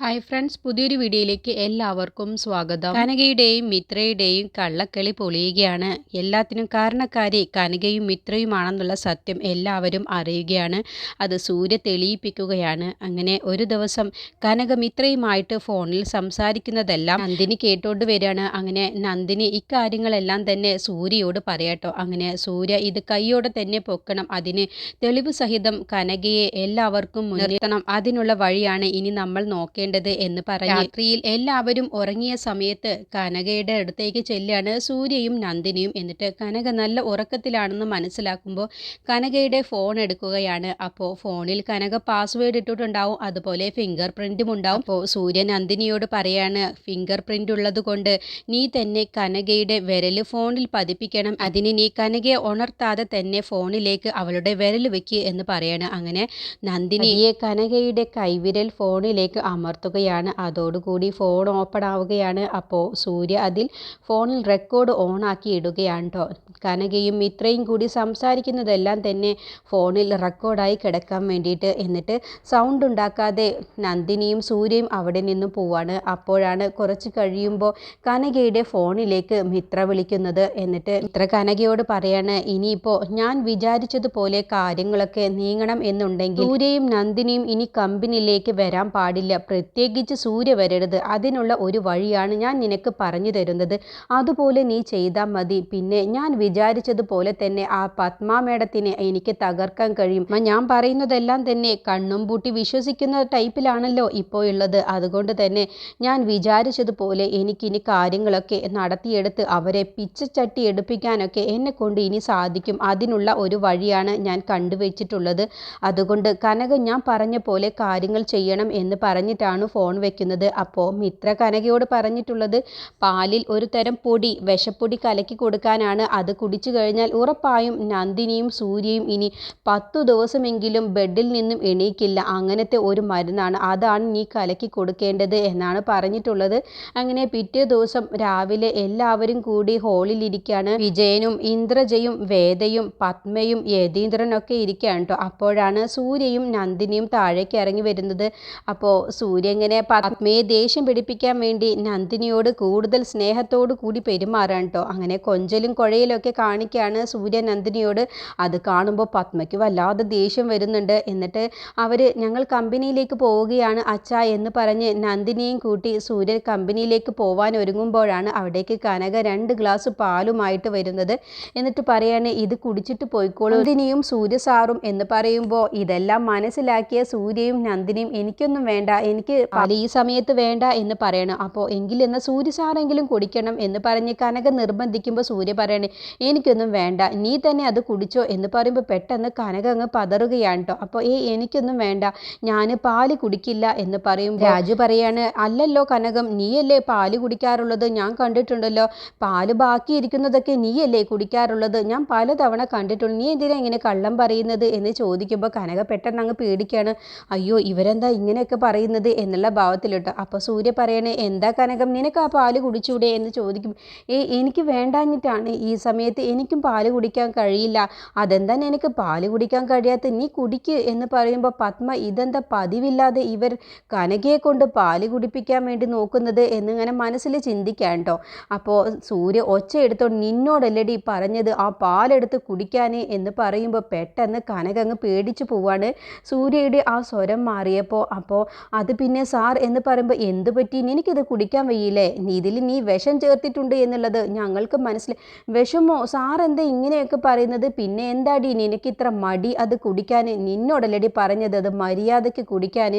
Hi friends പുതിയൊരു വീഡിയോയിലേക്ക് എല്ലാവർക്കും സ്വാഗതം. കനകയുടെയും മിത്രയുടെയും കള്ളക്കളി പൊളിയുകയാണ്. എല്ലാത്തിനും കാരണക്കാരി കനകയും മിത്രയുമാണെന്നുള്ള സത്യം എല്ലാവരും അറിയുകയാണ്. അത് സൂര്യ തെളിയിപ്പിക്കുകയാണ്. അങ്ങനെ ഒരു ദിവസം കനക മിത്രയുമായിട്ട് ഫോണിൽ സംസാരിക്കുന്നതെല്ലാം നന്ദിനി കേട്ടോണ്ട് വരികയാണ്. അങ്ങനെ നന്ദിനി ഇക്കാര്യങ്ങളെല്ലാം തന്നെ സൂര്യയോട് പറയട്ടോ അങ്ങനെ സൂര്യ ഇത് കൈയോടെ തന്നെ പൊക്കണം. അതിന് തെളിവ് സഹിതം കനകയെ എല്ലാവർക്കും മുൻനിർത്തണം. അതിനുള്ള വഴിയാണ് ഇനി നമ്മൾ നോക്കേണ്ടത്. എന്ന് പറഞ്ഞു രാത്രിയിൽ എല്ലാവരും ഉറങ്ങിയ സമയത്ത് കനകയുടെ അടുത്തേക്ക് ചെല്ലുകയാണ് സൂര്യയും നന്ദിനിയും. എന്നിട്ട് കനക നല്ല ഉറക്കത്തിലാണെന്ന് മനസ്സിലാക്കുമ്പോൾ കനകയുടെ ഫോൺ എടുക്കുകയാണ്. അപ്പോൾ ഫോണിൽ കനക പാസ്വേഡ് ഇട്ടിട്ടുണ്ടാവും. അതുപോലെ ഫിംഗർ പ്രിന്റും ഉണ്ടാവും. അപ്പോൾ സൂര്യ നന്ദിനിയോട് പറയാണ് ഫിംഗർ പ്രിന്റ് ഉള്ളത് കൊണ്ട് നീ തന്നെ കനകയുടെ വിരൽ ഫോണിൽ പതിപ്പിക്കണം. അതിന് നീ കനകയെ ഉണർത്താതെ തന്നെ ഫോണിലേക്ക് അവളുടെ വിരൽ വെക്ക് എന്ന് പറയാണ്. അങ്ങനെ നന്ദിനിയെ കനകയുടെ കൈവിരൽ ഫോണിലേക്ക് അമർത്തുകയാണ് അതോടുകൂടി ഫോൺ ഓപ്പൺ ആവുകയാണ്. അപ്പോൾ സൂര്യ അതിൽ ഫോണിൽ റെക്കോർഡ് ഓൺ ആക്കി ഇടുകയാണ് കേട്ടോ കനകയും ഇത്രയും കൂടി സംസാരിക്കുന്നതെല്ലാം തന്നെ ഫോണിൽ റെക്കോർഡായി കിടക്കാൻ വേണ്ടിയിട്ട് എന്നിട്ട് സൗണ്ട് ഉണ്ടാക്കാതെ നന്ദിനിയും സൂര്യയും അവിടെ നിന്ന് പോവാണ്. അപ്പോഴാണ് കുറച്ച് കഴിയുമ്പോൾ കനകയുടെ ഫോണിലേക്ക് മിത്ര വിളിക്കുന്നത്. എന്നിട്ട് മിത്ര കനകയോട് പറയാണ് ഇനിയിപ്പോൾ ഞാൻ വിചാരിച്ചതുപോലെ കാര്യങ്ങളൊക്കെ നീങ്ങണം എന്നുണ്ടെങ്കിൽ സൂര്യയും നന്ദിനിയും ഇനി കമ്പനിയിലേക്ക് വരാൻ പാടില്ല. പ്രത്യേകിച്ച് സൂര്യ വരരുത്. അതിനുള്ള ഒരു വഴിയാണ് ഞാൻ നിനക്ക് പറഞ്ഞു തരുന്നത്. അതുപോലെ നീ ചെയ്താൽ മതി. പിന്നെ ഞാൻ വിചാരിച്ചതുപോലെ തന്നെ ആ പത്മ മേഡത്തിനെ എനിക്ക് തകർക്കാൻ കഴിയും. ഞാൻ പറയുന്നതെല്ലാം തന്നെ കണ്ണും പൂട്ടി വിശ്വസിക്കുന്ന ടൈപ്പിലാണല്ലോ ഇപ്പോൾ ഉള്ളത് അതുകൊണ്ട് തന്നെ ഞാൻ വിചാരിച്ചതുപോലെ എനിക്കിനി കാര്യങ്ങളൊക്കെ നടത്തിയെടുത്ത് അവരെ പിച്ചച്ചട്ടി എടുപ്പിക്കാനൊക്കെ എന്നെ കൊണ്ട് ഇനി സാധിക്കും. അതിനുള്ള ഒരു വഴിയാണ് ഞാൻ കണ്ടുവച്ചിട്ടുള്ളത്. അതുകൊണ്ട് കനക ഞാൻ പറഞ്ഞ പോലെ കാര്യങ്ങൾ ചെയ്യണം എന്ന് പറഞ്ഞിട്ടാണ് ഫോൺ വെക്കുന്നത്. അപ്പോൾ മിത്ര കനകയോട് പറഞ്ഞിട്ടുള്ളത് പാലിൽ ഒരു തരം പൊടി വിഷപ്പൊടി കലക്കി കൊടുക്കാനാണ്. അത് കുടിച്ചു കഴിഞ്ഞാൽ ഉറപ്പായും നന്ദിനിയും സൂര്യയും ഇനി പത്തു ദിവസമെങ്കിലും ബെഡിൽ നിന്നും എണീക്കില്ല. അങ്ങനത്തെ ഒരു മരുന്നാണ്. അതാണ് നീ കലക്കി കൊടുക്കേണ്ടത് എന്നാണ് പറഞ്ഞിട്ടുള്ളത്. അങ്ങനെ പിറ്റേ ദിവസം രാവിലെ എല്ലാവരും കൂടി ഹാളിൽ ഇരിക്കുകയാണ് വിജയനും ഇന്ദ്രജയും വേദയും പത്മയും യതീന്ദ്രനൊക്കെ ഇരിക്കുകയാണ് കേട്ടോ അപ്പോഴാണ് സൂര്യയും നന്ദിനിയും താഴേക്ക് ഇറങ്ങി വരുന്നത്. അപ്പോൾ സൂര്യ ഇങ്ങനെ പത്മയെ ദേഷ്യം പിടിപ്പിക്കാൻ വേണ്ടി നന്ദിനിയോട് കൂടുതൽ സ്നേഹത്തോടു കൂടി പെരുമാറാൻ കേട്ടോ അങ്ങനെ കൊഞ്ചലും കുഴയിലൊക്കെ കാണിക്കുകയാണ് സൂര്യ നന്ദിനിയോട്. അത് കാണുമ്പോൾ പത്മയ്ക്ക് വല്ലാതെ ദേഷ്യം വരുന്നുണ്ട്. എന്നിട്ട് അവർ ഞങ്ങൾ കമ്പനിയിലേക്ക് പോവുകയാണ് അച്ഛ എന്ന് പറഞ്ഞ് നന്ദിനിയും കൂട്ടി സൂര്യൻ കമ്പനിയിലേക്ക് പോവാൻ ഒരുങ്ങുമ്പോഴാണ് അവിടേക്ക് കനക രണ്ട് ഗ്ലാസ് പാലുമായിട്ട് വരുന്നത്. എന്നിട്ട് പറയാണ് ഇത് കുടിച്ചിട്ട് പോയിക്കോളൂ. നന്ദിനിയും സൂര്യ സാറും എന്ന് പറയുമ്പോൾ ഇതെല്ലാം മനസ്സിലാക്കിയ സൂര്യയും നന്ദിനിയും എനിക്കൊന്നും വേണ്ട. എനിക്ക് പാൽ ഈ സമയത്ത് വേണ്ട എന്ന് പറയണം. അപ്പോൾ എങ്കിലെന്ന എന്ന സാറെങ്കിലും കുടിക്കണം എന്ന് പറഞ്ഞ് കനക നിർബന്ധിക്കുമ്പോൾ സൂര്യ പറയണേ എനിക്കൊന്നും വേണ്ട. നീ തന്നെ അത് കുടിച്ചോ എന്ന് പറയുമ്പോൾ പെട്ടെന്ന് കനക അങ്ങ് പതറുകയാണ് കേട്ടോ അപ്പോൾ ഏ എനിക്കൊന്നും വേണ്ട. ഞാൻ പാൽ കുടിക്കില്ല എന്ന് പറയും രാജു പറയാണ് അല്ലല്ലോ കനകം നീയല്ലേ പാൽ കുടിക്കാറുള്ളത്? ഞാൻ കണ്ടിട്ടുണ്ടല്ലോ. പാൽ ബാക്കി ഇരിക്കുന്നതൊക്കെ നീയല്ലേ കുടിക്കാറുള്ളത്? ഞാൻ പലതവണ കണ്ടിട്ടുണ്ട്. നീ എന്തിനാ ഇങ്ങനെ കള്ളം പറയുന്നത്? എന്ന് ചോദിക്കുമ്പോൾ കനക പെട്ടെന്ന് അങ്ങ് പേടിക്കുകയാണ് അയ്യോ ഇവരെന്താ ഇങ്ങനെയൊക്കെ പറയുന്നത്? എന്നുള്ള ഭാവത്തിലിട്ടോ അപ്പോൾ സൂര്യ പറയണേ എന്താ കനകം? നിനക്ക് ആ പാൽ കുടിച്ചൂടെ? എന്ന് ചോദിക്കും. ഏ എനിക്ക് വേണ്ടാഞ്ഞിട്ടാണ്. ഈ സമയത്ത് എനിക്കും പാൽ കുടിക്കാൻ കഴിയില്ല. അതെന്താ നിനക്ക് പാൽ കുടിക്കാൻ കഴിയാത്ത? നീ കുടിക്ക്. എന്ന് പറയുമ്പോൾ പത്മ ഇതെന്താ പതിവില്ലാതെ ഇവർ കനകയെ കൊണ്ട് പാൽ കുടിപ്പിക്കാൻ വേണ്ടി നോക്കുന്നത്? എന്നിങ്ങനെ മനസ്സിൽ ചിന്തിക്കാൻ കേട്ടോ. അപ്പോൾ സൂര്യ ഒച്ച എടുത്തോണ്ട് നിന്നോടല്ലടി പറഞ്ഞത് ആ പാലെടുത്ത് കുടിക്കാൻ എന്ന് പറയുമ്പോൾ പെട്ടെന്ന് കനകങ്ങ് പേടിച്ചു പോവാണ് സൂര്യയുടെ ആ സ്വരം മാറിയപ്പോൾ അപ്പോൾ അത് പിന്നെ സാർ എന്ന് പറയുമ്പോൾ എന്ത് പറ്റി? എനിക്കിത് കുടിക്കാൻ വയ്യില്ലേ? ഇതിൽ നീ വിഷം ചേർത്തിട്ടുണ്ട് എന്നുള്ളത് ഞങ്ങൾക്ക് മനസ്സിലായി. വിഷമോ? സാർ എന്താ ഇങ്ങനെയൊക്കെ പറയുന്നത്? പിന്നെ എന്താടി നിനക്ക് ഇത്ര മടി അത് കുടിക്കാൻ? നിന്നോടല്ലടി പറഞ്ഞത് അത് മര്യാദയ്ക്ക് കുടിക്കാൻ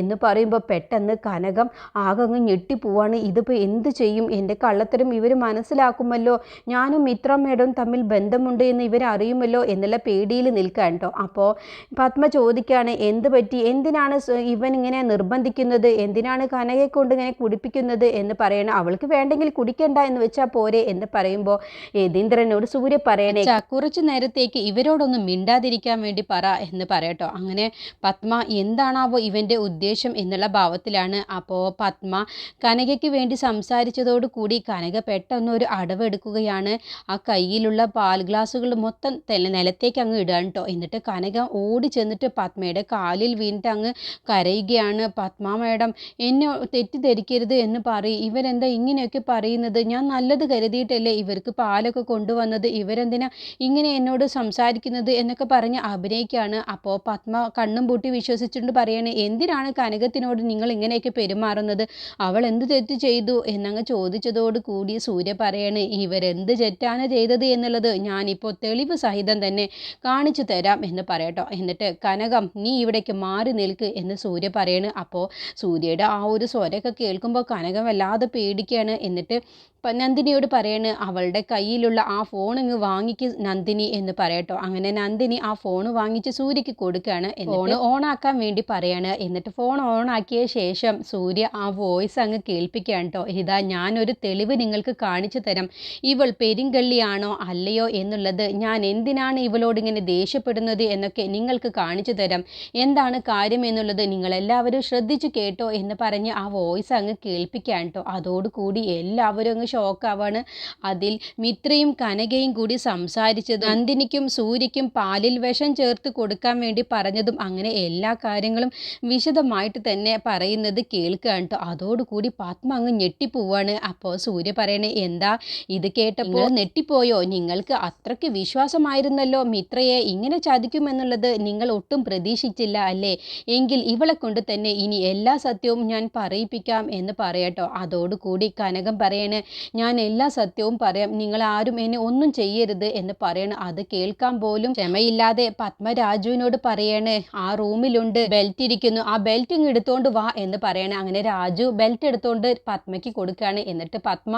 എന്ന് പറയുമ്പോൾ പെട്ടെന്ന് കനകം ആകങ്ങ് ഞെട്ടിപ്പോവാണ് ഇതിപ്പോൾ എന്ത് ചെയ്യും? എന്റെ കള്ളത്തരം ഇവർ മനസ്സിലാക്കുമല്ലോ. ഞാനും മിത്രമ്മേടും തമ്മിൽ ബന്ധമുണ്ട് എന്ന് ഇവരറിയുമല്ലോ എന്നുള്ള പേടിയിൽ നിൽക്കാൻ കേട്ടോ. അപ്പോൾ പത്മ ചോദിക്കുകയാണ് എന്ത് പറ്റി? എന്തിനാണ് ഇവൻ ഇങ്ങനെ നിർബന്ധിക്കുന്നത് എന്തിനാണ് കനകയെ കൊണ്ട് ഇങ്ങനെ കുടിപ്പിക്കുന്നത് എന്ന് പറയണം? അവൾക്ക് വേണ്ടെങ്കിൽ കുടിക്കണ്ട എന്ന് വെച്ചാൽ പോരെ എന്ന് പറയുമ്പോൾ യതീന്ദ്രനോട് സൂര്യ പറയണേ കുറച്ചു നേരത്തേക്ക് ഇവരോടൊന്നും മിണ്ടാതിരിക്കാൻ വേണ്ടി പറ എന്ന് പറയട്ടോ. അങ്ങനെ പത്മ എന്താണാവോ ഇവന്റെ ഉദ്ദേശം എന്നുള്ള ഭാവത്തിലാണ്. അപ്പോൾ പത്മ കനകയ്ക്ക് വേണ്ടി സംസാരിച്ചതോടു കൂടി കനക പെട്ടെന്ന് ഒരു അടവെടുക്കുകയാണ് ആ കയ്യിലുള്ള പാൽ ഗ്ലാസ്സുകൾ മൊത്തം നിലത്തേക്ക് അങ്ങ് ഇടുകയാണ് കേട്ടോ എന്നിട്ട് കനക ഓടി ചെന്നിട്ട് പത്മയുടെ കാലിൽ വീണിട്ട് അങ്ങ് കരയുകയാണ്. പത്മ പത്മ മേഡം എന്നെ തെറ്റിദ്ധരിക്കരുത് എന്ന് പറയും ഇവരെന്താ ഇങ്ങനെയൊക്കെ പറയുന്നത്? ഞാൻ നല്ലത് കരുതിയിട്ടല്ലേ ഇവർക്ക് പാലൊക്കെ കൊണ്ടുവന്നത്? ഇവരെന്തിനാ ഇങ്ങനെ എന്നോട് സംസാരിക്കുന്നത് എന്നൊക്കെ പറഞ്ഞ് അഭിനയിക്കുകയാണ് അപ്പോൾ പത്മ കണ്ണും പൂട്ടി വിശ്വസിച്ചുകൊണ്ട് പറയാണ് എന്തിനാണ് കനകത്തിനോട് നിങ്ങൾ ഇങ്ങനെയൊക്കെ പെരുമാറുന്നത്? അവൾ എന്ത് തെറ്റ് ചെയ്തു? എന്നങ്ങ് ചോദിച്ചതോട് കൂടി സൂര്യ പറയാണ് ഇവരെന്ത് തെറ്റാണ് ചെയ്തത് എന്നുള്ളത് ഞാനിപ്പോൾ തെളിവ് സഹിതം തന്നെ കാണിച്ചു തരാം എന്ന് പറയട്ടോ എന്നിട്ട് കനകം നീ ഇവിടേക്ക് മാറി നിൽക്ക് എന്ന് സൂര്യ പറയാണ്. അപ്പോൾ സൂര്യയുടെ ആ ഒരു സ്വരമൊക്കെ കേൾക്കുമ്പോൾ കനകം വല്ലാതെ പേടിക്കുകയാണ്. എന്നിട്ട് നന്ദിനിയോട് പറയാണ് അവളുടെ കയ്യിലുള്ള ആ ഫോൺ ഇങ്ങ് വാങ്ങിക്ക് നന്ദിനി എന്ന് പറയട്ടോ. അങ്ങനെ നന്ദിനി ആ ഫോൺ വാങ്ങിച്ച് സൂര്യക്ക് കൊടുക്കുകയാണ് ഫോൺ ഓൺ ആക്കാൻ വേണ്ടി പറയാണ്. എന്നിട്ട് ഫോൺ ഓൺ ആക്കിയ ശേഷം സൂര്യ ആ വോയിസ് അങ്ങ് കേൾപ്പിക്കുകയാണ് കേട്ടോ ഇതാ ഞാനൊരു തെളിവ് നിങ്ങൾക്ക് കാണിച്ചു തരാം. ഇവൾ പെരിങ്കള്ളിയാണോ അല്ലയോ എന്നുള്ളത് ഞാൻ എന്തിനാണ് ഇവളോട് ഇങ്ങനെ ദേഷ്യപ്പെടുന്നത് എന്നൊക്കെ നിങ്ങൾക്ക് കാണിച്ചു തരാം. എന്താണ് കാര്യം എന്നുള്ളത് നിങ്ങളെല്ലാവരും ശ്രദ്ധിച്ചു കേട്ടോ എന്ന് പറഞ്ഞ് ആ വോയിസ് അങ്ങ് കേൾപ്പിക്കുകയാണ് കേട്ടോ അതോടുകൂടി എല്ലാവരും അങ്ങ് ഷോക്കാവാണ്. അതിൽ മിത്രയും കനകയും കൂടി സംസാരിച്ചത് നന്ദിനിക്കും സൂര്യയ്ക്കും പാലിൽ വിഷം ചേർത്ത് കൊടുക്കാൻ വേണ്ടി പറഞ്ഞതും അങ്ങനെ എല്ലാ കാര്യങ്ങളും വിശദമായിട്ട് തന്നെ പറയുന്നത് കേൾക്കുകയാണ് കേട്ടോ അതോടുകൂടി പത്മ അങ്ങ് ഞെട്ടിപ്പോവാണ്. അപ്പോൾ സൂര്യ പറയണേ എന്താ ഇത് കേട്ടപ്പോൾ നെട്ടിപ്പോയോ നിങ്ങൾക്ക് അത്രയ്ക്ക് വിശ്വാസമായിരുന്നല്ലോ മിത്രയെ. ഇങ്ങനെ ചതിക്കുമെന്നുള്ളത് നിങ്ങൾ ഒട്ടും പ്രതീക്ഷിച്ചില്ല അല്ലേ? എങ്കിൽ ഇവളെ കൊണ്ട് തന്നെ ഇനി എല്ലാ സത്യവും ഞാൻ പറയിപ്പിക്കാം എന്ന് പറയട്ടോ അതോടുകൂടി കനകം പറയണേ ഞാൻ എല്ലാ സത്യവും പറയാം. നിങ്ങൾ ആരും എന്നെ ഒന്നും ചെയ്യരുത് എന്ന് പറയണം. അത് കേൾക്കാൻ പോലും ക്ഷമയില്ലാതെ പത്മരാജുവിനോട് പറയണേ ആ റൂമിലുണ്ട് ബെൽറ്റ് ഇരിക്കുന്നു. ആ ബെൽറ്റ് ഇങ്ങ് എടുത്തോണ്ട് വാ എന്ന് പറയണേ. അങ്ങനെ രാജു ബെൽറ്റ് എടുത്തോണ്ട് പത്മയ്ക്ക് കൊടുക്കുകയാണ്. എന്നിട്ട് പത്മ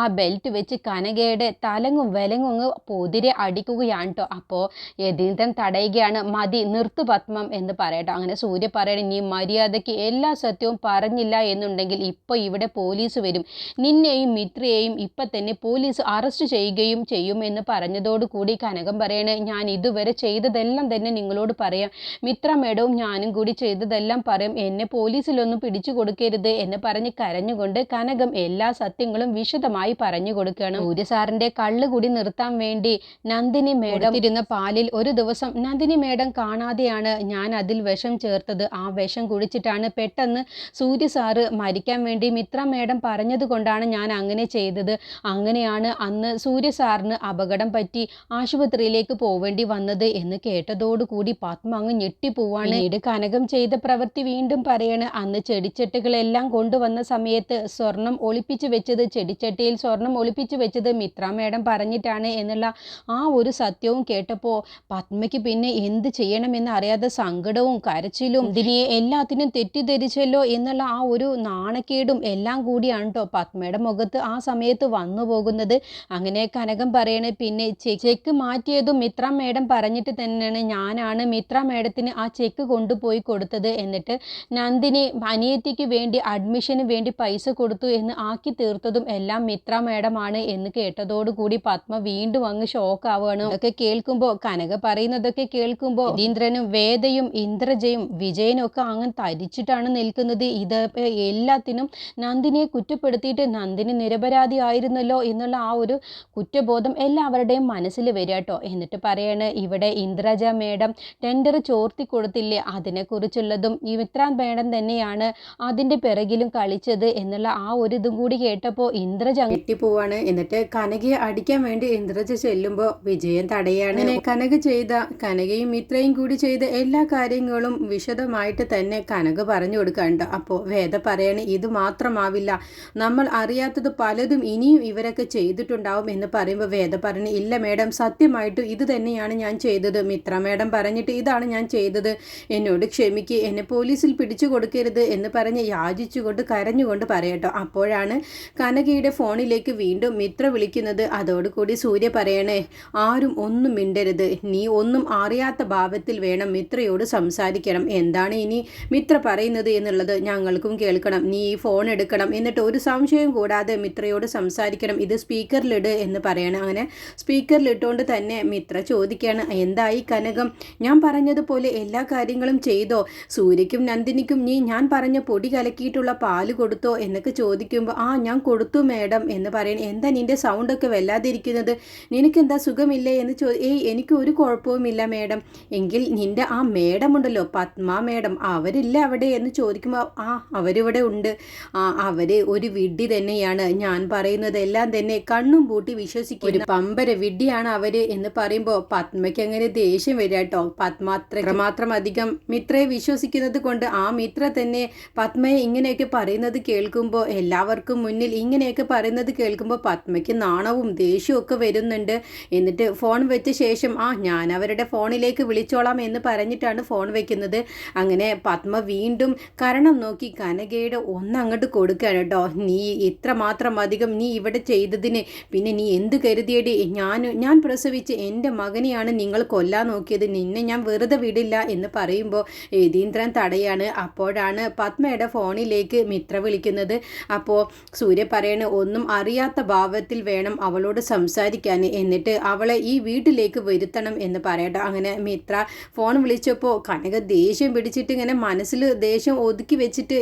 ആ ബെൽറ്റ് വെച്ച് കനകയുടെ തലങ്ങും വിലങ്ങും അങ്ങ് പൊതിരെ അടിക്കുകയാണ് കേട്ടോ അപ്പോൾ യതീന്ദ്രൻ തടയുകയാണ്. മതി നിർത്തു പത്മം എന്ന് പറയട്ടോ. അങ്ങനെ സൂര്യ പറയണേ നീ മര്യാദയ്ക്ക് എല്ലാ സത്യവും പറഞ്ഞില്ല എന്നുണ്ടെങ്കിൽ ഇപ്പോൾ ഇവിടെ പോലീസ് വരും. നിന്നെയും മിത്രയെയും ഇപ്പം തന്നെ പോലീസ് അറസ്റ്റ് ചെയ്യുകയും ചെയ്യും എന്ന് പറഞ്ഞതോടുകൂടി കനകം പറയണേ. ഞാൻ ഇതുവരെ ചെയ്തതെല്ലാം തന്നെ നിങ്ങളോട് പറയാം. മിത്ര മേഡവും ഞാനും കൂടി ചെയ്തതെല്ലാം പറയും. എന്നെ പോലീസിലൊന്നും പിടിച്ചു കൊടുക്കരുത് എന്ന് പറഞ്ഞ് കരഞ്ഞുകൊണ്ട് കനകം എല്ലാ സത്യങ്ങളും വിശദമായി പറഞ്ഞു കൊടുക്കണം സൂര്യ സാറിന്റെ കള്ള് കൂടി നിർത്താൻ വേണ്ടി നന്ദിനി മേഡം ഇരുന്ന പാലിൽ ഒരു ദിവസം നന്ദിനി മേഡം കാണാതെയാണ് ഞാൻ അതിൽ വിഷം ചേർത്തത്. ആ വിഷം കുടിച്ചിട്ടാണ് പെട്ടെന്ന് സൂര്യ സാറ് മരിക്കാൻ വേണ്ടി മിത്ര മേഡം പറഞ്ഞത് കൊണ്ടാണ് ഞാൻ അങ്ങനെ ചെയ്തത്. അങ്ങനെയാണ് അന്ന് സൂര്യ സാറിന് അപകടം പറ്റി ആശുപത്രിയിലേക്ക് പോവേണ്ടി വന്നത് എന്ന് കേട്ടതോടുകൂടി പത്മ അങ്ങ് ഞെട്ടിപ്പോവാണ്. പിന്നീട് കനകം ചെയ്ത പ്രവൃത്തി വീണ്ടും പറയാണ് അന്ന് ചെടിച്ചട്ടികളെല്ലാം കൊണ്ടുവന്ന സമയത്ത് സ്വർണം ഒളിപ്പിച്ചു വെച്ചത് ചെടിച്ചട്ടിയിൽ സ്വർണം ഒളിപ്പിച്ചു വെച്ചത് മിത്ര മേഡം പറഞ്ഞിട്ടാണ് എന്നുള്ള ആ ഒരു സത്യവും കേട്ടപ്പോൾ പത്മയ്ക്ക് പിന്നെ എന്ത് ചെയ്യണമെന്ന് അറിയാതെ സങ്കടവും കരച്ചിലും ഇതിനെ എല്ലാത്തിനും തെറ്റിദ്ധരിച്ചല്ലോ എന്നുള്ള ആ ഒരു നാണക്കേടും എല്ലാം കൂടിയാണ് കേട്ടോ പത്മയുടെ മുഖത്ത് ആ സമയത്ത് വന്നു പോകുന്നത്. അങ്ങനെ കനകം പറയണേ പിന്നെ ചെക്ക് മാറ്റിയതും മിത്ര മേഡം പറഞ്ഞിട്ട് തന്നെയാണ് ഞാനാണ് മിത്ര മേഡത്തിന് ആ ചെക്ക് കൊണ്ടുപോയി കൊടുത്തത് എന്നിട്ട് നന്ദിനി അനിയത്തിക്ക് വേണ്ടി അഡ്മിഷന് വേണ്ടി പൈസ കൊടുത്തു എന്ന് ആക്കി തീർത്തതും എല്ലാം മിത്ര മേഡമാണ് എന്ന് കേട്ടതോടുകൂടി പത്മ വീണ്ടും അങ്ങ് ഷോക്ക് ആവുകയാണ്. ഒക്കെ കേൾക്കുമ്പോൾ കനക പറയുന്നതൊക്കെ കേൾക്കുമ്പോൾ ഇന്ദ്രനും വേദയും ഇന്ദ്രജയും വിജയനും ഒക്കെ അങ്ങ് തരിച്ചിട്ടാണ് നിൽക്കുന്നത്. ഇത് എല്ലാത്തിനും നന്ദിനിയെ കുറ്റപ്പെടുത്തിയിട്ട് നന്ദിനി നിരപരാധിയായിരുന്നല്ലോ എന്നുള്ള ആ ഒരു കുറ്റബോധം എല്ലാവരുടെയും മനസ്സിൽ വരിക കേട്ടോ. എന്നിട്ട് പറയാണ് ഇവിടെ ഇന്ദ്രജ മേഡം ടെൻഡർ ചോർത്തി കൊടുത്തില്ലേ? അതിനെക്കുറിച്ചുള്ളതും ഈ മിത്രാൻ മേഡം തന്നെയാണ് അതിന്റെ പിറകിലും കളിച്ചത് എന്നുള്ള ആ ഒരു ഇതും കൂടി കേട്ടപ്പോൾ ഇന്ദ്രജ പോവാണ് എന്നിട്ട് കനകയെ അടിക്കാൻ വേണ്ടി ഇന്ദ്രജ ചെല്ലുമ്പോൾ വിജയൻ തടയാണ്. കനക ചെയ്ത കനകയും ഇത്രയും കൂടി ചെയ്ത എല്ലാ കാര്യങ്ങളും വിശദമായിട്ട് തന്നെ കനക പറഞ്ഞു കൊടുക്കാണ്ട് അപ്പോൾ വേദ പറയാണ് ഇത് മാത്രമാവില്ല. നമ്മൾ അറിയാത്തത് പലതും ഇനിയും ഇവരൊക്കെ ചെയ്തിട്ടുണ്ടാവും എന്ന് പറയുമ്പോൾ വേദ പറഞ്ഞു ഇല്ല മേഡം സത്യമായിട്ട് ഇത് തന്നെയാണ് ഞാൻ ചെയ്തത്. മിത്ര മേഡം പറഞ്ഞിട്ട് ഇതാണ് ഞാൻ ചെയ്തത്. എന്നോട് ക്ഷമിക്ക് എന്നെ പോലീസിൽ പിടിച്ചു കൊടുക്കരുത് എന്ന് പറഞ്ഞ് യാചിച്ചുകൊണ്ട് കരഞ്ഞുകൊണ്ട് പറയട്ടോ. അപ്പോഴാണ് കനകയുടെ ഫോണിലേക്ക് വീണ്ടും മിത്ര വിളിക്കുന്നത്. അതോടുകൂടി സൂര്യ പറയണേ ആരും ഒന്നും മിണ്ടരുത്. നീ ഒന്നും അറിയാത്ത ഭാവത്തിൽ വേണം മിത്രയോട് സംസാരിക്കണം. എന്താണ് ഇനി മിത്ര പറയുന്നത് എന്നുള്ളത് ഞങ്ങൾക്കും കേൾക്കണം. നീ ഈ ഫോൺ എടുക്കണം എന്നിട്ട് ഒരു സംശയം കൂടാതെ മിത്ര മിത്രയോട് സംസാരിക്കണം. ഇത് സ്പീക്കറിലിട് എന്ന് പറയണം. അങ്ങനെ സ്പീക്കറിലിട്ടുകൊണ്ട് തന്നെ മിത്ര ചോദിക്കുകയാണ് എന്തായി കനകം? ഞാൻ പറഞ്ഞതുപോലെ എല്ലാ കാര്യങ്ങളും ചെയ്തോ? സൂര്യക്കും നന്ദിനിക്കും നീ ഞാൻ പറഞ്ഞ പൊടി കലക്കിയിട്ടുള്ള പാൽ കൊടുത്തോ? എന്നൊക്കെ ചോദിക്കുമ്പോൾ ആ ഞാൻ കൊടുത്തു മേഡം എന്ന് പറയണം. എന്താ നിന്റെ സൗണ്ടൊക്കെ വല്ലാതിരിക്കുന്നത്? നിനക്കെന്താ സുഖമില്ലേ? എന്ന് ചോ ഏയ് എനിക്ക് ഒരു കുഴപ്പവുമില്ല മേഡം. എങ്കിൽ നിന്റെ ആ മേഡം ഉണ്ടല്ലോ പത്മ മേഡം അവരില്ല അവിടെ? എന്ന് ചോദിക്കുമ്പോൾ ആ അവരിവിടെ ഉണ്ട്. ആ അവർ ഒരു വിഡ്ഢി തന്നെയാണ്. ഞാൻ പറയുന്നത് എല്ലാം തന്നെ കണ്ണും പൂട്ടി വിശ്വസിക്കും ഒരു പമ്പര വിഡ്ഢിയാണ് അവർ എന്ന് പറയുമ്പോ പത്മയ്ക്ക് അങ്ങനെ ദേഷ്യം വരിക കേട്ടോ. അത്രമാത്രം അധികം മിത്രയെ വിശ്വസിക്കുന്നത് കൊണ്ട് ആ മിത്ര തന്നെ പത്മയെ ഇങ്ങനെയൊക്കെ പറയുന്നത് കേൾക്കുമ്പോൾ എല്ലാവർക്കും മുന്നിൽ ഇങ്ങനെയൊക്കെ പറയുന്നത് കേൾക്കുമ്പോൾ പത്മയ്ക്ക് നാണവും ദേഷ്യവും ഒക്കെ വരുന്നുണ്ട്. എന്നിട്ട് ഫോൺ വെച്ച ശേഷം ആ ഞാൻ അവരുടെ ഫോണിലേക്ക് വിളിച്ചോളാം എന്ന് പറഞ്ഞിട്ടാണ് ഫോൺ വെക്കുന്നത്. അങ്ങനെ പത്മ വീണ്ടും കരണം നോക്കി കനകയുടെ ഒന്നങ്ങോട്ട് കൊടുക്കുകയാണ് കേട്ടോ. നീ ഇത്ര മാത്രം അധികം നീ ഇവിടെ ചെയ്തതിന്. പിന്നെ നീ എന്ത് കരുതിയടി? ഞാൻ ഞാൻ പ്രസവിച്ച് എന്റെ മകനെയാണ് നിങ്ങൾ കൊല്ലാൻ നോക്കിയത്. നിന്നെ ഞാൻ വെറുതെ വിടില്ല എന്ന് പറയുമ്പോൾ യതീന്ദ്രൻ തടയാണ്. അപ്പോഴാണ് പത്മയുടെ ഫോണിലേക്ക് മിത്ര വിളിക്കുന്നത്. അപ്പോൾ സൂര്യ പറയണ ഒന്നും അറിയാത്ത ഭാവത്തിൽ വേണം അവളോട് സംസാരിക്കാൻ. എന്നിട്ട് അവളെ ഈ വീട്ടിലേക്ക് വരുത്തണം എന്ന് പറയട്ടെ. അങ്ങനെ മിത്ര ഫോൺ വിളിച്ചപ്പോൾ കനക ദേഷ്യം പിടിച്ചിട്ട് ഇങ്ങനെ മനസ്സിൽ ദേഷ്യം ഒതുക്കി വെച്ചിട്ട്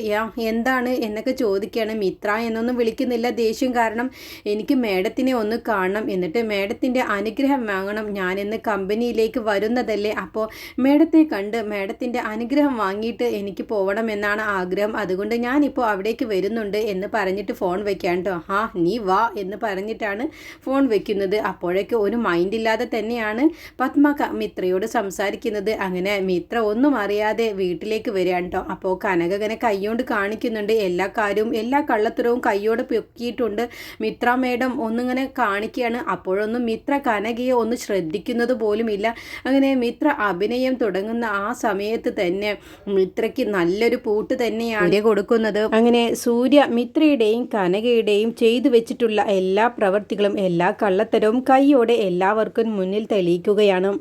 എന്താണ്? എന്നൊക്കെ ചോദിക്കുകയാണ്. മിത്ര എന്നൊന്നും വിളിക്കുന്നില്ല. ദേഷ്യം കാരണം എനിക്ക് മേഡത്തിനെ ഒന്ന് കാണണം. എന്നിട്ട് മേഡത്തിന്റെ അനുഗ്രഹം വാങ്ങണം. ഞാനിന്ന് കമ്പനിയിലേക്ക് വരുന്നതല്ലേ? അപ്പോൾ മേഡത്തെ കണ്ട് മേഡത്തിന്റെ അനുഗ്രഹം വാങ്ങിയിട്ട് എനിക്ക് പോകണം എന്നാണ് ആഗ്രഹം. അതുകൊണ്ട് ഞാനിപ്പോൾ അവിടേക്ക് വരുന്നുണ്ട് എന്ന് പറഞ്ഞിട്ട് ഫോൺ വെക്കാൻ കേട്ടോ ആ നീ വാ എന്ന് പറഞ്ഞിട്ടാണ് ഫോൺ വെക്കുന്നത്. അപ്പോഴേക്ക് ഒരു മൈൻഡ് ഇല്ലാതെ തന്നെയാണ് പത്മ മിത്രയോട് സംസാരിക്കുന്നത്. അങ്ങനെ മിത്ര ഒന്നും അറിയാതെ വീട്ടിലേക്ക് വരികയാണ് കേട്ടോ അപ്പോൾ കനകനെ കൈയോണ്ട് കാണിക്കുന്നുണ്ട്. എല്ലാ കാര്യവും എല്ലാ കള്ളത്തരവും കൈയോടെ പൊക്കിയിട്ടുണ്ട് മിത്ര മേഡം ഒന്നിങ്ങനെ കാണിക്കുകയാണ് അപ്പോഴൊന്നും മിത്ര കനകയെ ഒന്ന് ശ്രദ്ധിക്കുന്നത് പോലും ഇല്ല. അങ്ങനെ മിത്ര അഭിനയം തുടങ്ങുന്ന ആ സമയത്ത് തന്നെ മിത്രയ്ക്ക് നല്ലൊരു പൂട്ട് തന്നെയാണ് കൊടുക്കുന്നത്. അങ്ങനെ സൂര്യ മിത്രയുടെയും കനകയുടെയും ചെയ്തു വെച്ചിട്ടുള്ള എല്ലാ പ്രവൃത്തികളും എല്ലാ കള്ളത്തരവും കൈയോടെ എല്ലാവർക്കും മുന്നിൽ തെളിയിക്കുകയാണ്.